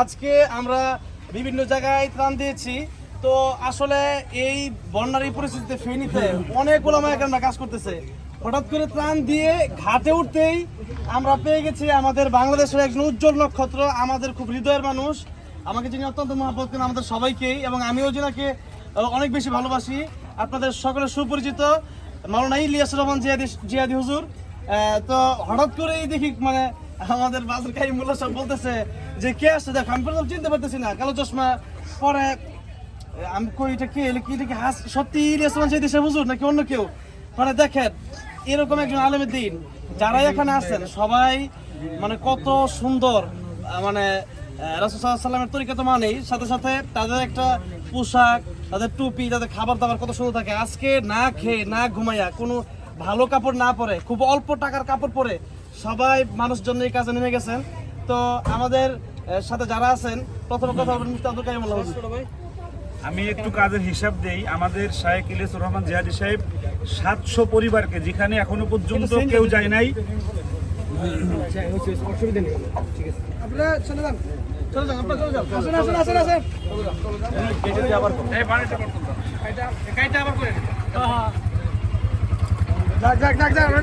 আজকে আমরা বিভিন্ন জায়গায় ত্রাণ দিয়েছি। তো আসলে এই বন্যার এই পরিস্থিতিতে ফেনীতে অনেক ওলামায় আমরা কাজ করতেছে। হঠাৎ করে ত্রাণ দিয়ে ঘাটে উঠতেই আমরা পেয়ে গেছি আমাদের বাংলাদেশের একজন উজ্জ্বল নক্ষত্র, আমাদের খুব হৃদয়ের মানুষ। আমাকে যিনি অত্যন্ত মহাপত করেন আমাদের সবাইকেই এবং আমিও যিনাকে অনেক বেশি ভালোবাসি। আপনাদের সকলের সুপরিচিত মাওলানা ইলিয়াস রহমান জিয়াদি জিয়াদি হুজুর। তো হঠাৎ করেই দেখি মানে আমাদের বাজার কাই মোল্লা সব বলতেছে যে কে আসছে? দেখো, আমি প্রথম চিনতে পারতেছি না। কালো চশমা, পরে আমি কই, এটা কে? এলে কি, এটা কি হাস? সত্যি রহমান জিয়াদি সাহেব হুজুর নাকি অন্য কেউ? মানে দেখেন, এরকম একজন আলেমের দিন যারা এখানে আছেন সবাই মানে কত সুন্দর মানে রাসুসাল্লামের তরিকা তো মানেই, সাথে সাথে তাদের একটা পোশাক, তাদের টুপি, তাদের খাবার দাবার কত সুন্দর থাকে। আজকে না খেয়ে, না ঘুমাইয়া কোনো ভালো কাপড় না পরে খুব অল্প টাকার কাপড় পরে সবাই মানুষজন এই কাজে নেমে গেছেন। তো আমাদের সাথে যারা আছেন প্রথম কথা বলবেন মুফতি আব্দুল কাইম আল্লাহ আমি একটু কাজের হিসাব দেই। আমাদের শাহেক ইলিয়াসুর রহমান জিহাদি সাহেব সাতশো পরিবারকে যেখানে এখনও পর্যন্ত কেউ যায় নাই। আপনারা চলে যান। চলে যান আপনারা চলে যান। আসেন আসেন আসেন আসেন। যাক যাক যাক যাক